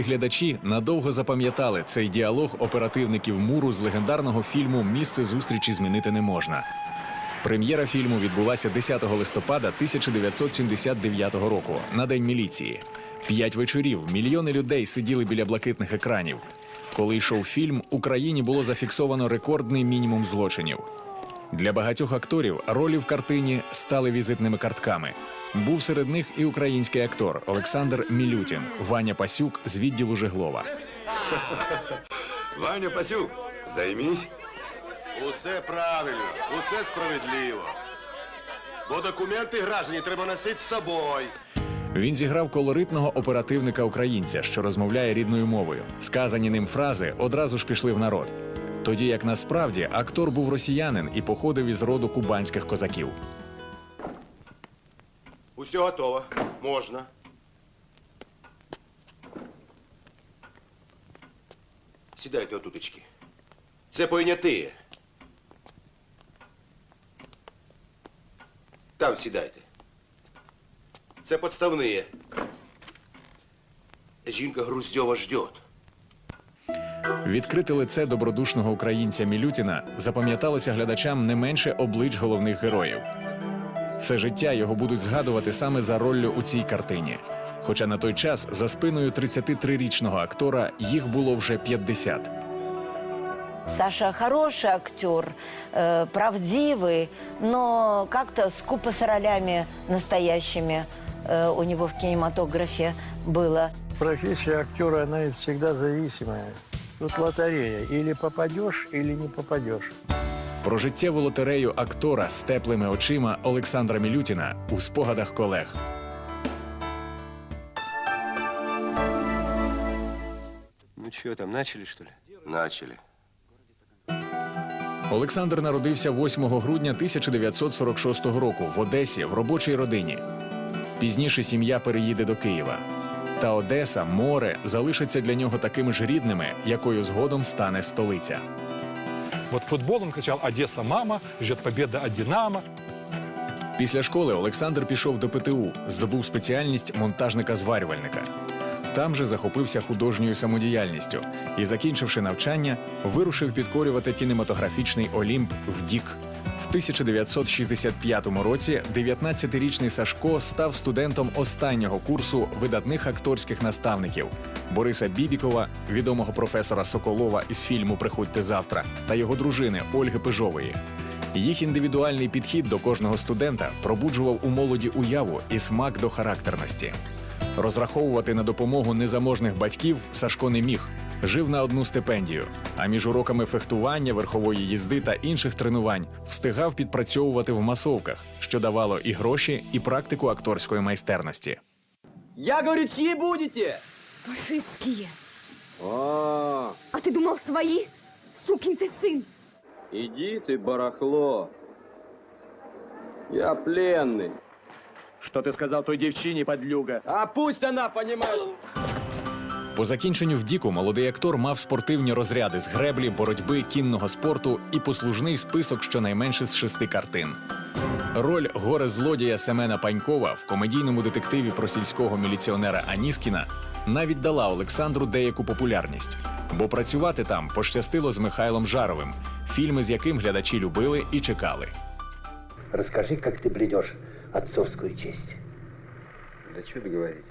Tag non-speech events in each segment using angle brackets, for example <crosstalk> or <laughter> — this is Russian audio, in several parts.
Радянські глядачі надовго запам'ятали цей діалог оперативників муру з легендарного фільму Місце зустрічі змінити не можна. Прем'єра фільму відбулася 10 листопада 1979 року на День міліції. П'ять вечорів мільйони людей сиділи біля блакитних екранів. Коли йшов фільм, Україні було зафіксовано рекордний мінімум злочинів. Для багатьох акторів ролі в картині стали візитними картками. Був серед них і український актор Олександр Мілютін, Ваня Пасюк з відділу Жеглова. Ваня Пасюк, займись. Усе правильно, усе справедливо. Бо документи граждані треба носити з собою. Він зіграв колоритного оперативника українця, що розмовляє рідною мовою. Сказані ним фрази одразу ж пішли в народ. Тоді як насправді актор був росіянин і походив із роду кубанських козаків. Усе готово. Можна. Сідайте отутечки. Це поняти. Там сідайте. Це подставні. Жінка Груздьова ждет. Відкрите лице добродушного українця Мілютіна запам'яталося глядачам не менше облич головних героїв. Все життя його будуть згадувати саме за роллю у цій картині. Хоча на той час за спиною 33-річного актора їх було вже 50. Саша хороший актер, э, правдивый, но как-то скупо с ролями настоящими э, у него в кинематографе было. Профессия актера, она всегда зависимая. Тут лотерея. Или попадешь, или не попадешь. Про життєву лотерею актора з теплими очима Олександра Мілютіна у спогадах колег. Ну что, там начали, что ли? Начали. Олександр народився 8 грудня 1946 року в Одесі в робочій родині. Пізніше сім'я переїде до Києва. Та Одеса, море залишаться для нього такими ж рідними, якою згодом стане столиця. Вот футбол он кричав Одеса, мама!», «Ждет победа от Динамо!». Після школи Олександр пішов до ПТУ, здобув спеціальність монтажника-зварювальника. Там же захопився художньою самодіяльністю і, закінчивши навчання, вирушив підкорювати кінематографічний Олімп в Дік. В 1965 році 19-річний Сашко став студентом останнього курсу видатних акторських наставників Бориса Бібікова, відомого професора Соколова із фільму Приходьте завтра та його дружини Ольги Пижової. Їх індивідуальний підхід до кожного студента пробуджував у молоді уяву і смак до характерності. Розраховувати на допомогу незаможних батьків Сашко не міг Жив на одну стипендію, а між уроками фехтування, верхової їзди та інших тренувань встигав підпрацьовувати в масовках, що давало і гроші, і практику акторської майстерності. Я говорю, чьи будете? Фашистские. А ты думал свои? Сукин ты сын. Иди ты, барахло. Я пленный. Что ты сказал той девчине, подлюга? А пусть она понимает. По закінченню в Діку молодий актор мав спортивні розряди з греблі, боротьби, кінного спорту і послужний список щонайменше з шести картин. Роль горе злодія Семена Панькова в комедійному детективі про сільського міліціонера Аніскіна навіть дала Олександру деяку популярність, бо працювати там пощастило з Михайлом Жаровим, фільми з яким глядачі любили і чекали. Расскажи, как ты бледешь отцовскую честь. Да что говорить?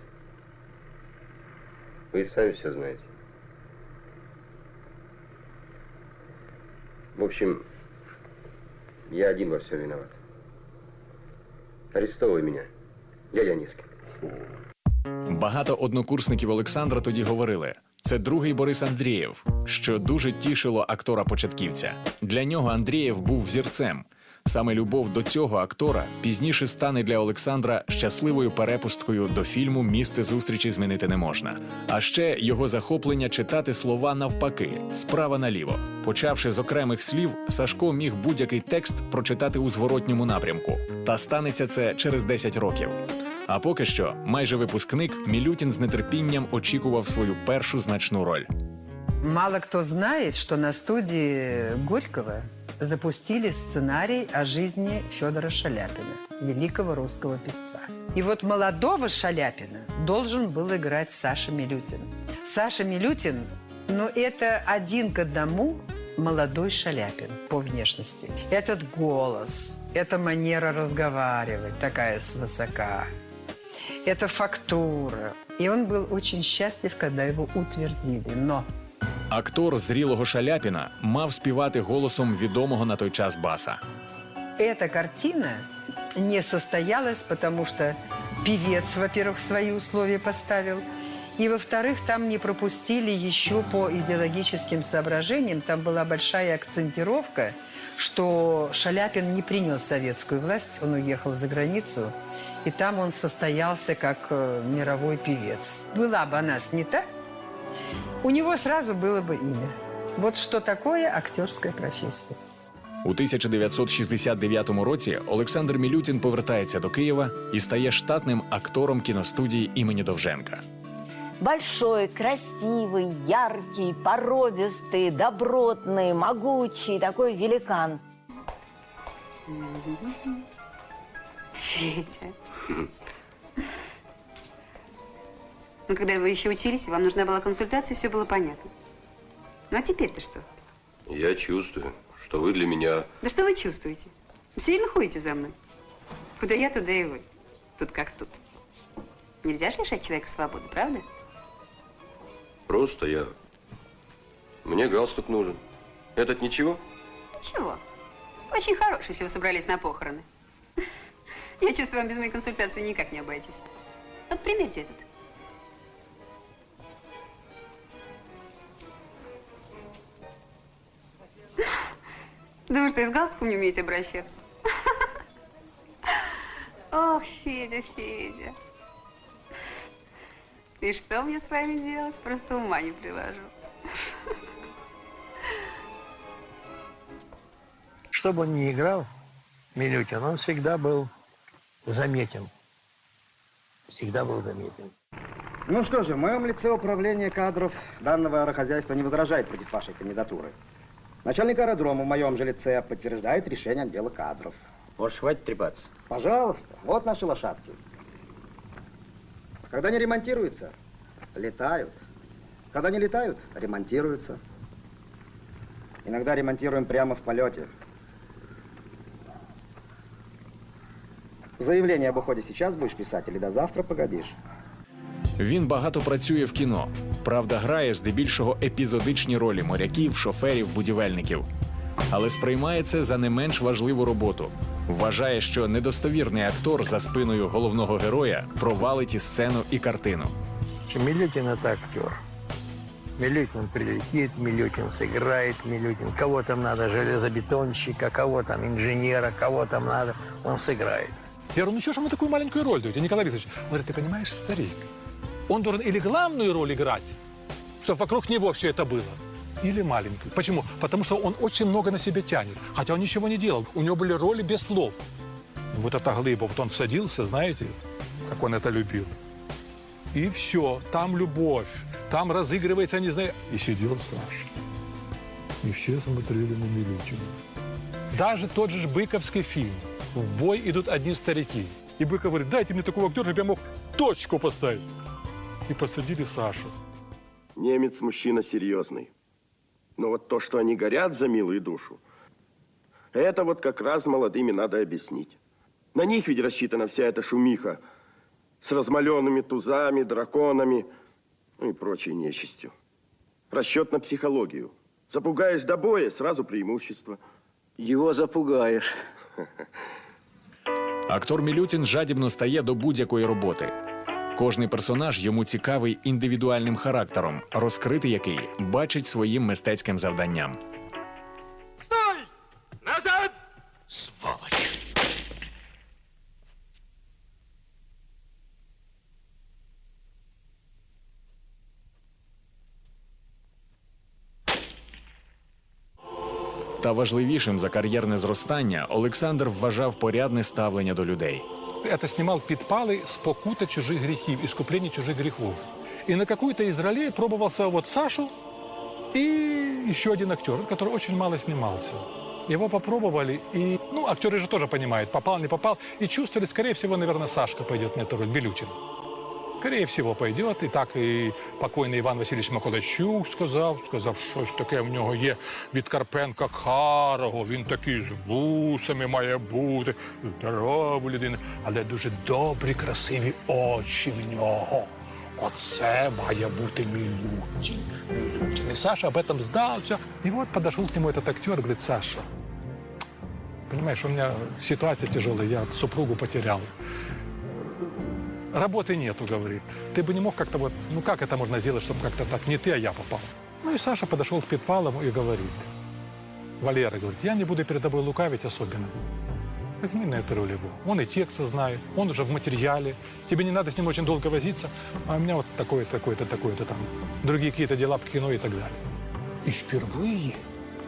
Вы и сами все знаете. В общем, я один во всем виноват. Арестовывай меня, дядя Низкий. Багато однокурсників Олександра тоді говорили: це другий Борис Андрієв, що дуже тішило актора початківця. Для нього Андрієв був взірцем. Саме любов до цього актора пізніше стане для Олександра щасливою перепусткою до фільму Місце зустрічі змінити не можна. А ще його захоплення читати слова навпаки, справа наліво, почавши з окремих слів, Сашко міг будь-який текст прочитати у зворотньому напрямку. Та станеться це через 10 років. А поки що, майже випускник, Мілютін з нетерпінням очікував свою першу значну роль. Мало кто знает, что на студии Горького запустили сценарий о жизни Федора Шаляпина, великого русского певца. И вот молодого Шаляпина должен был играть Саша Милютин. Саша Милютин, ну это один к одному молодой Шаляпин по внешности. Этот голос, эта манера разговаривать такая свысока, эта фактура. И он был очень счастлив, когда его утвердили. Но Актор зрілого Шаляпіна мав співати голосом відомого на той час баса. Эта картина не состоялась, потому что певец, во-первых, свои условия поставил, и, во-вторых, там не пропустили еще по идеологическим соображениям. Там была большая акцентировка, что Шаляпин не принял советскую власть, он уехал за границу, и там он состоялся как э, мировой певец. Была бы она снята, у него сразу было бы имя. Вот что такое актерская профессия. У 1969 році Олександр Мілютін повертається до Києва і стає штатним актором кіностудії імені Довженка. Большой, красивый, яркий, породистый, добротный, могучий, такой великан. Федя. <laughs> Ну, когда вы еще учились, вам нужна была консультация, все было понятно. Ну, а теперь-то что? Я чувствую, что вы для меня... Да что вы чувствуете? Вы все время ходите за мной. Куда я, туда и вы. Тут как тут. Нельзя же лишать человека свободы, правда? Просто я... Мне галстук нужен. Этот ничего? Ничего. Очень хороший, если вы собрались на похороны. <laughs> Я чувствую, вам без моей консультации никак не обойтись. Вот примерьте этот. Да вы что, и с галстуком не умеете обращаться? <laughs> Ох, Федя, Федя. И что мне с вами делать? Просто ума не приложу. Что бы он ни играл, Милютин, он всегда был заметен. Всегда был заметен. Ну что же, в моем лице управление кадров данного аэрохозяйства не возражает против вашей кандидатуры. Начальник аэродрома в моем же лице подтверждает решение отдела кадров. Можешь хватит трепаться. Пожалуйста, вот наши лошадки. Когда не ремонтируются, летают. Когда не летают, ремонтируются. Иногда ремонтируем прямо в полете. Заявление об уходе сейчас будешь писать или до завтра погодишь? Він багато працює в кіно. Правда, грає здебільшого епізодичні ролі моряків, шоферів, будівельників. Але сприймає це за не менш важливу роботу. Вважає, що недостовірний актор за спиною головного героя провалить і сцену, і картину. Милютин это актер. Милютин прилетит, Милютин сыграет, Милютин. Кого там надо, железобетонщика, кого там инженера, кого там надо, он сыграет. Я говорю, ну что ж ему такую маленькую роль даете, Николай Викторович? Он говорит, ты понимаешь, старик, он должен или главную роль играть, чтобы вокруг него все это было, или маленькую. Почему? Потому что он очень много на себе тянет, хотя он ничего не делал. У него были роли без слов. Вот эта глыба, вот он садился, знаете, как он это любил. И все, там любовь, там разыгрывается, не знаю. И сидел Саша. И все смотрели на Милютина. Даже тот же Быковский фильм. В бой идут одни старики. И Быков говорит, дайте мне такого актера, чтобы я мог точку поставить И посадили Сашу. Немец мужчина серьезный. Но вот то, что они горят за милую душу, это вот как раз молодыми надо объяснить. На них ведь рассчитана вся эта шумиха с размаленными тузами, драконами, ну и прочей нечистью. Расчет на психологию. Запугаешь до боя, сразу преимущество. Его запугаешь. <laughs> Актор Мілютін жадібно стає до будь-якої роботи. Кожний персонаж йому цікавий індивідуальним характером, розкрити який бачить своїм мистецьким завданням. важливішим за кар'єрне зростання Олександр вважав порядне ставлення до людей. Это снимал Підпали «Спокута чужих грехів», «Искупление чужих грехов». И на какой-то из ролей пробовался вот Сашу и еще один актер, который очень мало снимался. Его попробовали, и, ну, актеры же тоже понимают, попал, не попал, и чувствовали, скорее всего, наверное, Сашка пойдет на эту роль, Белютин. Скорее всего, пойдет. І так і покойний Іван Васильович Миколайчук сказав, сказав, щось таке в нього є від Карпенка Карого. Він такий з вусами має бути, здорова людина, але дуже добрі, красиві очі в нього. Оце має бути Милютин. Милютин. И Саша об этом знал, все. И вот подошел к нему этот актер, говорит, Саша, понимаешь, у меня ситуация тяжелая, я супругу потерял. Работы нету, говорит. Ты бы не мог как-то вот, ну как это можно сделать, чтобы как-то так не ты, а я попал. Ну и Саша подошел к Петпалову и говорит, Валера, говорит, я не буду перед тобой лукавить особенно. Возьми на эту роль его. Он и тексты знает, он уже в материале. Тебе не надо с ним очень долго возиться. А у меня вот такое-то, такое-то, такое-то там. Другие какие-то дела по кино и так далее. И впервые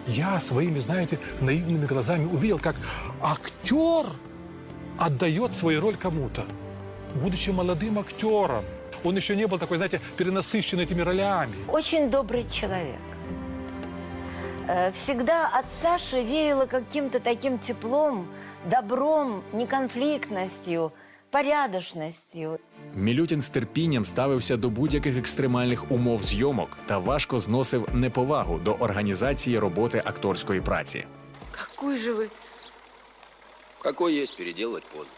я своими, знаете, наивными глазами увидел, как актер отдает свою роль кому-то будучи молодым актером. Он еще не был такой, знаете, перенасыщен этими ролями. Очень добрый человек. Э, Всегда от Саши веяло каким-то таким теплом, добром, неконфликтностью, порядочностью. Мілютін з терпінням ставився до будь-яких екстремальних умов зйомок та важко зносив неповагу до організації роботи акторської праці. Какой же вы? Какой есть, переделать поздно.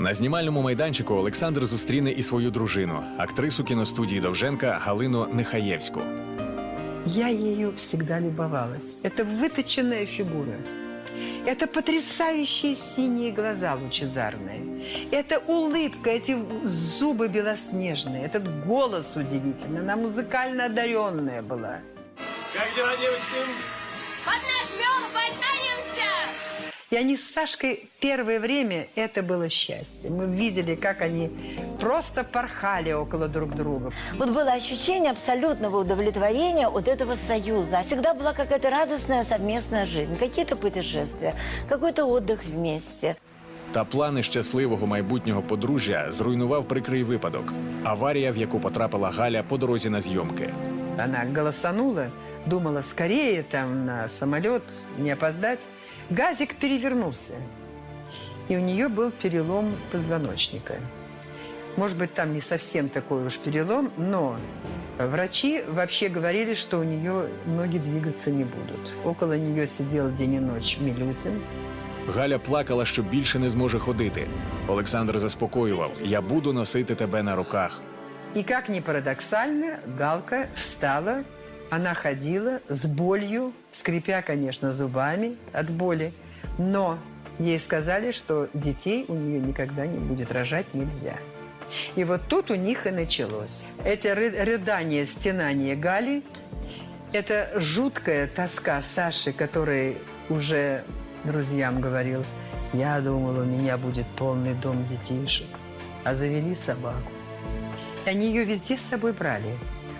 На знімальному майданчику Олександр зустріне і свою дружину, актрису кіностудії Довженка Галину Нехаєвську. Я ею всегда любовалась. Это выточенная фигура. Это потрясающие синие глаза лучезарные. Это улыбка, эти зубы белоснежные. Этот голос удивительный. Она музыкально одаренная была. Как дела, девочки? Поднажмем, подтянемся! И они с Сашкой первое время это было счастье. Мы видели, как они просто порхали около друг друга. Вот было ощущение абсолютного удовлетворения от этого союза. Всегда была какая-то радостная совместная жизнь, какие-то путешествия, какой-то отдых вместе. Та плани щасливого майбутнього подружжя зруйнував прикрий випадок аварія, в яку потрапила Галя по дорозі на зйомки. Она голосанула, думала скорее там на самолет, не опоздать. Газик перевернулся, и у нее был перелом позвоночника. Может быть, там не совсем такой уж перелом, но врачи вообще говорили, что у нее ноги двигаться не будут. Около нее сидел день и ночь Милютин. Галя плакала, що більше не зможе ходити. Олександр заспокоював: Я буду носити тебе на руках. И как ни парадоксально, Галка встала, она ходила с болью, скрипя, конечно, зубами от боли, но ей сказали, что детей у нее никогда не будет рожать нельзя. И вот тут у них и началось. Эти ры- рыдания, стенания Гали, это жуткая тоска Саши, который уже друзьям говорил, я думал, у меня будет полный дом детишек, а завели собаку. Они ее везде с собой брали.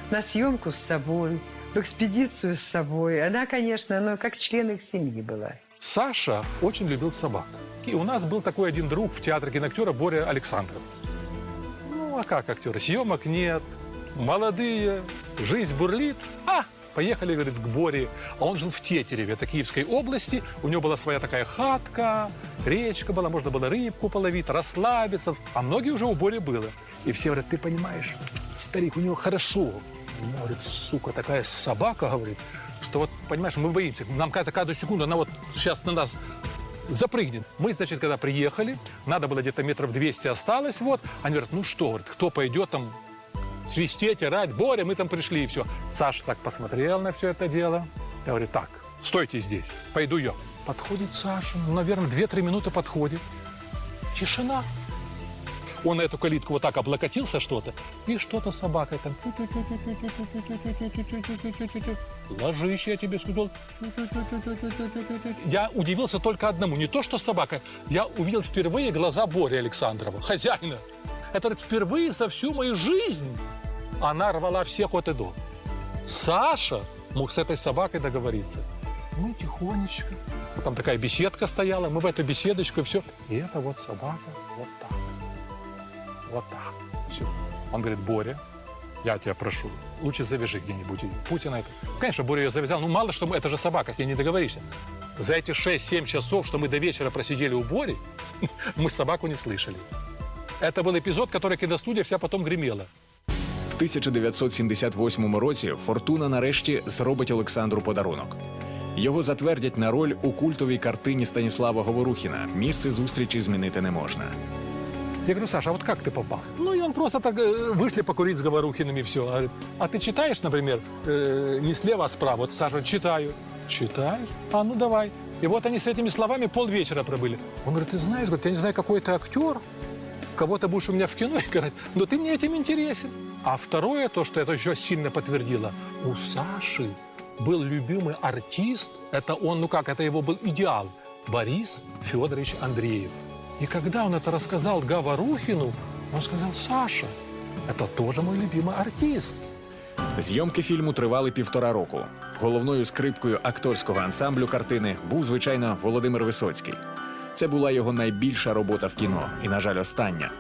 На съемку с собой, в экспедицию с собой. Она, конечно, ну, как член их семьи была. Саша очень любил собак. И у нас был такой один друг в театре киноактера Боря Александров. Ну, а как актеры? Съемок нет, молодые, жизнь бурлит. А, поехали, говорит, к Боре. А он жил в Тетереве, это Киевской области. У него была своя такая хатка, речка была, можно было рыбку половить, расслабиться. А многие уже у Бори было. И все говорят, ты понимаешь, старик, у него хорошо. Говорит, сука, такая собака, говорит, что вот, понимаешь, мы боимся. Нам кажется, каждую секунду она вот сейчас на нас запрыгнет. Мы, значит, когда приехали, надо было где-то метров 200 осталось, вот. Они говорят, ну что, говорит, кто пойдет там свистеть, орать, Боря, мы там пришли, и все. Саша так посмотрел на все это дело. Я говорю, так, стойте здесь, пойду я. Подходит Саша, ну, наверное, 2-3 минуты подходит. Тишина. Он на эту калитку вот так облокотился что-то, и что-то с собакой там. Ложись, я тебе сказал. Я удивился только одному. Не то, что собака. Я увидел впервые глаза Бори Александрова, хозяина. Это впервые за всю мою жизнь она рвала всех от и до. Саша мог с этой собакой договориться. мы тихонечко. Там такая беседка стояла, мы в эту беседочку, и все. И это вот собака вот так. Вот так. Все. Он говорит, Боря, я тебя прошу, лучше завяжи где-нибудь. её». Путин это. Конечно, Боря ее завязал. Ну, мало что, мы- это же собака, с ней не договоришься. За эти 6-7 часов, что мы до вечера просидели у Бори, <laughs> мы собаку не слышали. Это был эпизод, который киностудия вся потом гремела. В 1978 році Фортуна нарешті зробить Олександру подарунок. Його затвердять на роль у культовій картині Станіслава Говорухіна Місце зустрічі змінити не можна. Я говорю, Саша, а вот как ты попал? Ну, и он просто так, э, вышли покурить с Говорухиным и все. Говорит, а ты читаешь, например, э, не слева, а справа? Вот Саша, читаю. Читаешь? А, ну давай. И вот они с этими словами полвечера пробыли. Он говорит, ты знаешь, говорит, я не знаю, какой ты актер, кого ты будешь у меня в кино играть, но ты мне этим интересен. А второе, то, что это еще сильно подтвердило, у Саши был любимый артист, это он, ну как, это его был идеал, Борис Федорович Андреев. И когда он это рассказал Говорухину, он сказал, Саша, это тоже мой любимый артист. Зйомки фільму тривали півтора року. Головною скрипкою акторського ансамблю картини був, звичайно, Володимир Висоцький. Це була його найбільша робота в кіно, і, на жаль, остання.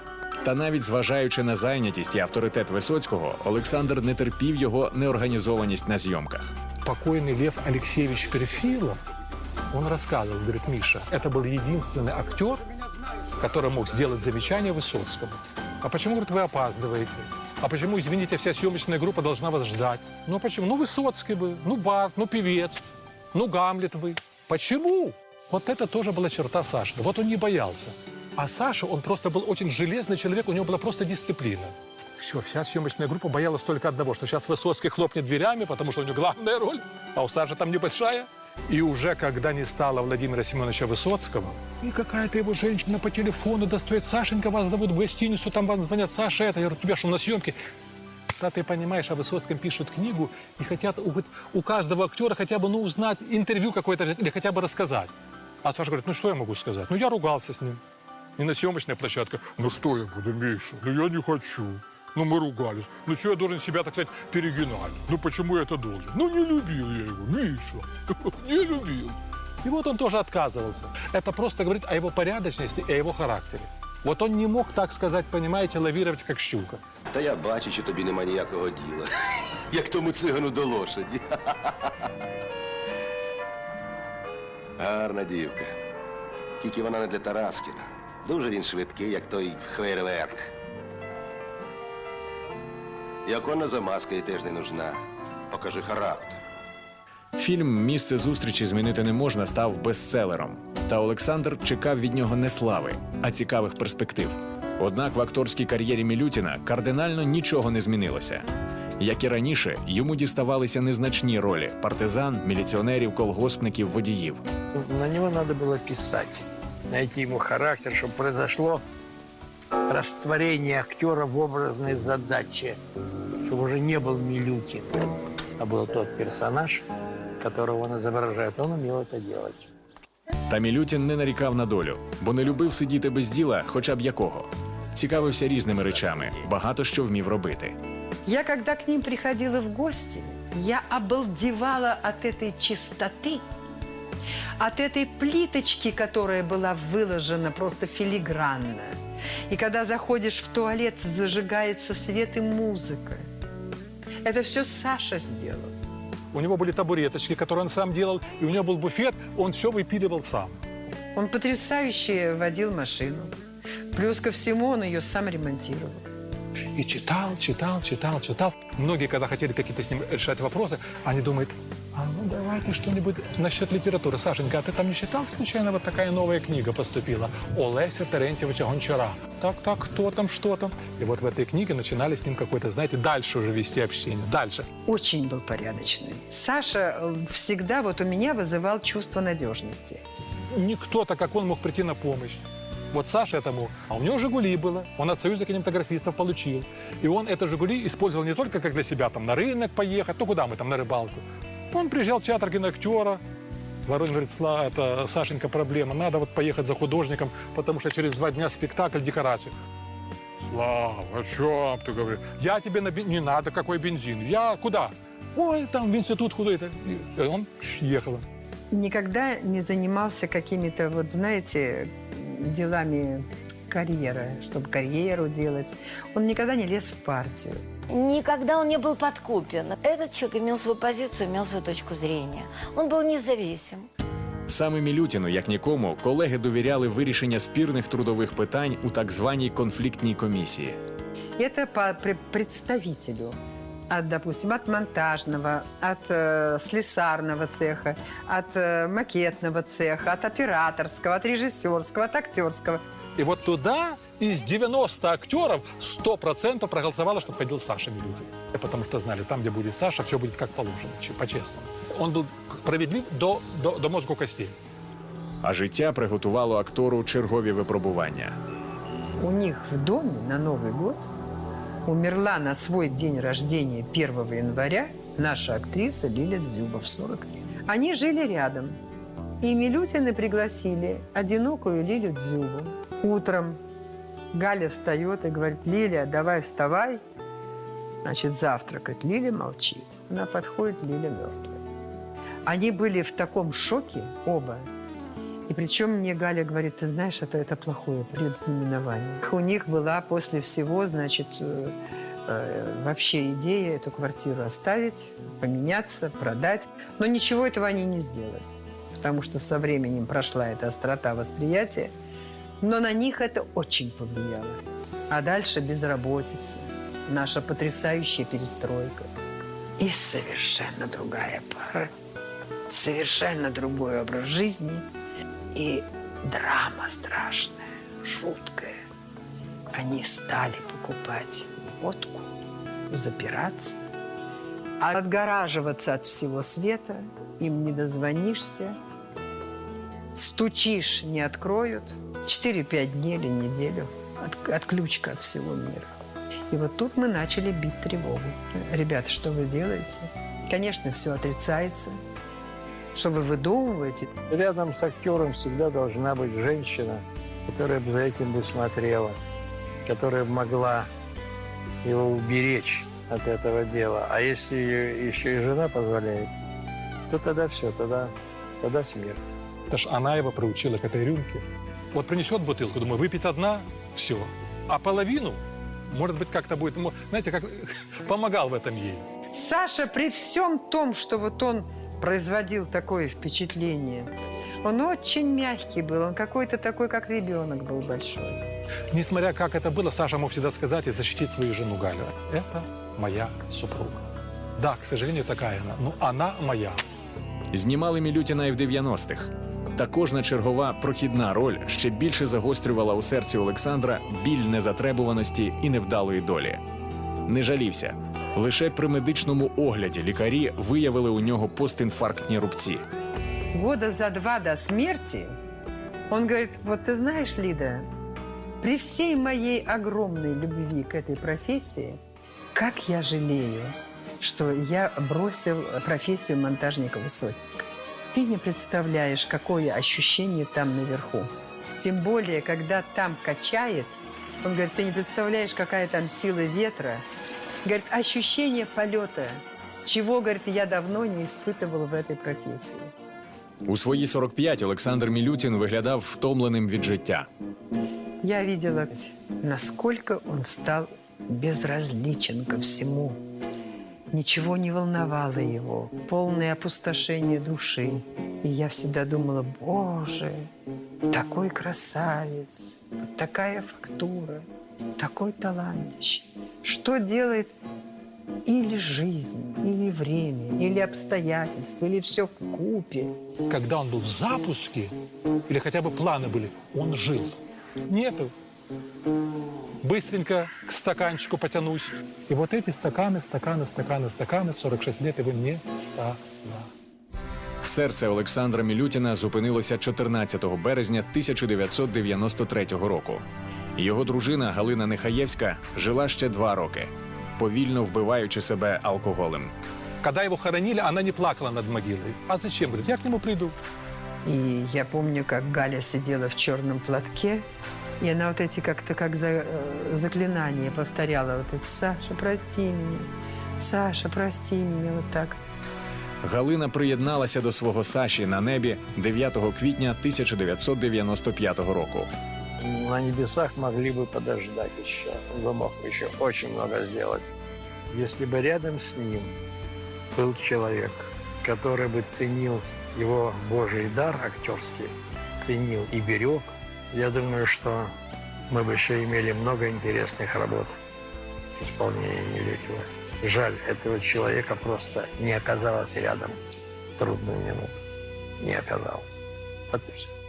Та навіть зважаючи на зайнятість і авторитет Висоцького, Олександр не терпів його неорганізованість на зйомках. Покойный Лев Алексеевич Перфилов, он рассказывал, говорит, Миша, это был единственный актер, который мог сделать замечание Высоцкому. А почему, говорит, вы опаздываете? А почему, извините, вся съемочная группа должна вас ждать? Ну а почему? Ну Высоцкий бы, ну Барт, ну певец, ну Гамлет вы. Почему? Вот это тоже была черта Саши. Вот он не боялся. А Саша, он просто был очень железный человек, у него была просто дисциплина. Все, вся съемочная группа боялась только одного, что сейчас Высоцкий хлопнет дверями, потому что у него главная роль, а у Саши там небольшая. И уже когда не стало Владимира Семеновича Высоцкого, и какая-то его женщина по телефону достает, Сашенька, вас зовут в гостиницу, там вам звонят, Саша, это, я говорю, тебя что, на съемке? Да ты понимаешь, о Высоцком пишут книгу и хотят у, у каждого актера хотя бы ну, узнать интервью какое-то взять или хотя бы рассказать. А Саша говорит, ну что я могу сказать? Ну я ругался с ним. И на съемочной площадке. Ну что я буду, Миша? Ну я не хочу. Ну, мы ругались. Ну, что я должен себя, так сказать, перегинать? Ну, почему я это должен? Ну, не любил я его, Миша. <laughs> Не любил. И вот он тоже отказывался. Это просто говорит о его порядочности и о его характере. Вот он не мог, так сказать, понимаете, лавировать, как щука. Да я бачу, что тебе нема ніякого діла. <laughs> Як тому цыгану до лошаді. <laughs> Гарна дівка. Тільки вона не для Тараскина. Дуже він швидкий, як той хвейрверк. І оконна замазка їй теж не нужна. Покажи характер. Фільм Місце зустрічі змінити не можна став бестселером. Та Олександр чекав від нього не слави, а цікавих перспектив. Однак в акторській кар'єрі Мілютіна кардинально нічого не змінилося. Як і раніше, йому діставалися незначні ролі партизан, міліціонерів, колгоспників, водіїв. На него надо было писать, найти ему характер, чтобы произошло растворение актера в образной задаче, чтобы уже не был Милютин, а был тот персонаж, которого он изображает. Он умел это делать. Та Мілютін не нарікав на долю, бо не любив сидіти без діла, хоча б якого. Цікавився різними речами, багато що вмів робити. Я, когда к ним приходила в гости, я обалдевала от этой чистоты, от этой плиточки, которая была выложена просто филигранно. И когда заходишь в туалет, зажигается свет и музыка. Это все Саша сделал. У него были табуреточки, которые он сам делал, и у него был буфет, он все выпиливал сам. Он потрясающе водил машину. Плюс ко всему он ее сам ремонтировал. И читал, читал, читал, читал. Многие, когда хотели какие-то с ним решать вопросы, они думают, а ну давайте что-нибудь насчет литературы. Сашенька, а ты там не читал случайно, вот такая новая книга поступила? Олеся Терентьевича Гончара. Так, так, кто там, что там? И вот в этой книге начинали с ним какой-то, знаете, дальше уже вести общение, дальше. Очень был порядочный. Саша э, всегда вот у меня вызывал чувство надежности. Никто-то, как он, мог прийти на помощь. Вот Саша этому, а у него «Жигули» было, он от Союза кинематографистов получил. И он это «Жигули» использовал не только как для себя, там, на рынок поехать, ну, куда мы там, на рыбалку. Он приезжал в театр киноактера, Воронин говорит, Сла, это, Сашенька, проблема, надо вот поехать за художником, потому что через два дня спектакль, декорацию. Слава, о чем ты говоришь? Я тебе на бен- не надо, какой бензин. Я куда? Ой, там в институт худой. И он ехал. никогда не занимался какими-то, вот знаете, делами карьеры, чтобы карьеру делать. Он никогда не лез в партию. Никогда он не был подкупен. Этот человек имел свою позицию, имел свою точку зрения. Он был независим. Саме Мілютіну, як нікому, колеги довіряли вирішення спірних трудових питань у так званій конфліктній комісії. Это по пре- представителю. От, допустим, от монтажного, от э, слесарного цеха, от э, макетного цеха, от операторского, от режиссерского, от актерского. И вот туда из 90 актеров 100% проголосовало, чтобы ходил Саша Милютин. Потому что знали, там, где будет Саша, все будет как положено, че- по-честному. Он был справедлив до, до, до мозгу костей. А життя приготувало актору чергові випробування. У них в доме на Новый год умерла на свой день рождения 1 января наша актриса Лиля Дзюба в 40 лет. Они жили рядом. И Милютины пригласили одинокую Лилю Дзюбу. Утром Галя встает и говорит, Лиля, давай вставай. Значит, завтракать. Лиля молчит. Она подходит, Лиля мертвая. Они были в таком шоке оба, и причем мне Галя говорит, ты знаешь, это, это плохое предзнаменование. У них была после всего, значит, э, э, вообще идея эту квартиру оставить, поменяться, продать. Но ничего этого они не сделали, потому что со временем прошла эта острота восприятия. Но на них это очень повлияло. А дальше безработица, наша потрясающая перестройка. И совершенно другая пара, совершенно другой образ жизни – и драма страшная, жуткая. Они стали покупать водку, запираться, отгораживаться от всего света. Им не дозвонишься, стучишь, не откроют. 4-5 дней или неделю от, отключка от всего мира. И вот тут мы начали бить тревогу. Ребята, что вы делаете? Конечно, все отрицается. Что вы выдумываете? Рядом с актером всегда должна быть женщина, которая бы за этим бы смотрела, которая бы могла его уберечь от этого дела. А если еще и жена позволяет, то тогда все, тогда, тогда смерть. Это ж она его приучила к этой рюмке. Вот принесет бутылку, думаю, выпить одна, все. А половину, может быть, как-то будет, мо- знаете, как <laughs> помогал в этом ей. Саша при всем том, что вот он производил такое впечатление, он очень мягкий был, он какой-то такой, как ребенок был большой. Несмотря как это было, Саша мог всегда сказать и защитить свою жену Галю. Это моя супруга. Да, к сожалению, такая она. Но она моя. Знімали Мілютіна і в 90-х. Та кожна чергова прохідна роль ще більше загострювала у серці Олександра біль незатребуваності і невдалої долі. Не жалівся. Лише при медичному огляді лікарі виявили у нього постінфарктні рубці. Года за два до смерти он говорит, вот ты знаешь, Лида, при всей моей огромной любви к этой профессии, как я жалею, что я бросил профессию монтажника-высотника. Ты не представляешь, какое ощущение там наверху. Тем более, когда там качает, он говорит, ты не представляешь, какая там сила ветра. Говорит, ощущение полета, чего, говорит, я давно не испытывал в этой профессии. У свої 45 Олександр Мілютін виглядав втомленим від життя. Я видела, насколько он стал безразличен ко всему. Ничего не волновало его, полное опустошение души. И я всегда думала, боже, такой красавец, такая фактура, такой талантище. Что делает или жизнь, или время, или обстоятельства, или все в купе. Когда он был в запуске, или хотя бы планы были, он жил. Нету. Быстренько к стаканчику потянусь. И вот эти стаканы, стаканы, стаканы, стаканы в 46 лет его не стало. Серце Олександра Мілютіна зупинилося 14 березня 1993 року. Його дружина Галина Нехаєвська жила ще два роки, повільно вбиваючи себе алкоголем. Когда его хоронили, она не плакала над могилой. А зачем? Говорит, я к нему приду. И я помню, как Галя сидела в черном платке, и она вот эти как-то как за, э, заклинания повторяла. Вот это «Саша, прости меня! Саша, прости меня!» Вот так. Галина приєдналася до свого Саші на небі 9 квітня 1995 року. На небесах могли бы подождать еще. Он мог еще очень много сделать. Если бы рядом с ним был человек, который бы ценил его Божий дар актерский, ценил и берег, я думаю, что мы бы еще имели много интересных работ в исполнении Милютева. Жаль, этого человека просто не оказалось рядом в трудную минуту. Не оказалось. Всё.